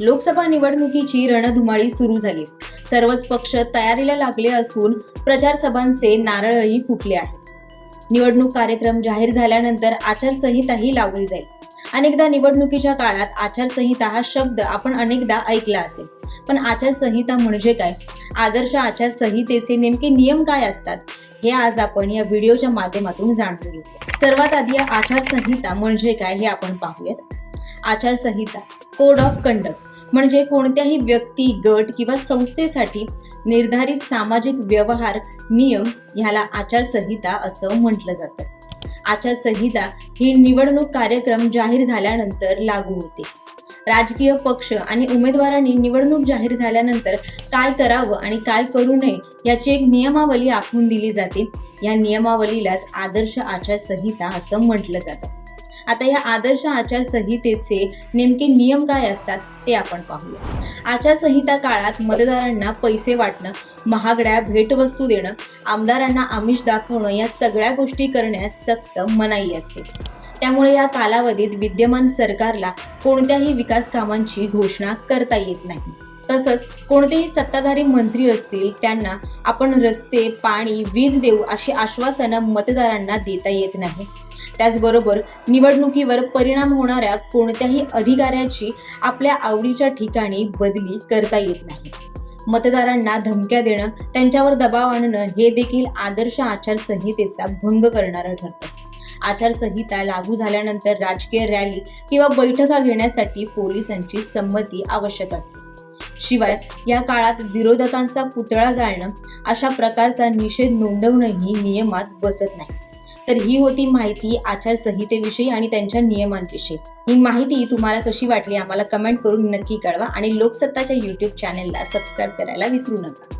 लोकसभा निवडणुकीची रणधुमाळी सुरू झाली. सर्वच पक्ष तयारीला लागले असून प्रचार सभांचे नारळही फुटले आहेत. निवडणूक कार्यक्रम जाहीर झाल्यानंतर आचारसंहिताही लावली जाईल. अनेकदा निवडणुकीच्या काळात आचारसंहिता हा शब्द आपण अनेकदा ऐकला असेल. पण आचारसंहिता म्हणजे काय? आदर्श आचारसंहितेचे नेमके नियम काय असतात? हे आज आपण या व्हिडिओच्या माध्यमातून जाणून घेऊ सर्वात आधी आचारसंहिता म्हणजे काय हे आपण पाहूयात. आचारसंहिता कोड ऑफ कंडक्ट म्हणजे कोणत्याही व्यक्ती गट किंवा संस्थेसाठी निर्धारित सामाजिक व्यवहार नियम ह्याला आचारसंहिता असं म्हटलं जातं. आचारसंहिता ही निवडणूक कार्यक्रम जाहीर झाल्यानंतर लागू होते. राजकीय पक्ष आणि उमेदवारांनी निवडणूक जाहीर झाल्यानंतर काय करावं आणि काय करू नये याची एक नियमावली आखून दिली जाते. या नियमावलीलाच आदर्श आचारसंहिता असं म्हटलं जातं. आता या आदर्श आचारसंहितेचे नेमके नियम काय असतात ते आपण पाहूया. आचारसंहिता काळात मतदारांना पैसे वाटणं महागड्या भेटवस्तू देणं आमदारांना आमिष दाखवणं या सगळ्या गोष्टी करण्यास सक्त मनाई असते. त्यामुळे या कालावधीत विद्यमान सरकारला कोणत्याही विकास कामांची घोषणा करता येत नाही. तसंच कोणतेही सत्ताधारी मंत्री असतील त्यांना आपण रस्ते पाणी वीज देऊ अशी आश्वासनं मतदारांना देता येत नाही. त्याचबरोबर निवडणुकीवर परिणाम होणाऱ्या कोणत्याही अधिकाऱ्याची आपल्या आवडीच्या ठिकाणी बदली करता येत नाही. मतदारांना धमक्या देणं त्यांच्यावर दबाव आणणं हे देखील आदर्श आचारसंहितेचा भंग करणारं ठरतं. आचारसंहिता लागू झाल्यानंतर राजकीय रॅली किंवा बैठका घेण्यासाठी पोलिसांची संमती आवश्यक असते. शिवाय या काळात विरोधकांचा पुतळा जाळणं अशा प्रकारचा निषेध नोंदवणंही नियमात बसत नाही. तर ही होती माहिती आचारसंहितेविषयी आणि त्यांच्या नियमांविषयी. ही माहिती तुम्हाला कशी वाटली आम्हाला कमेंट करून नक्की कळवा आणि लोकसत्ताच्या यूट्यूब चॅनेलला सबस्क्राईब करायला विसरू नका.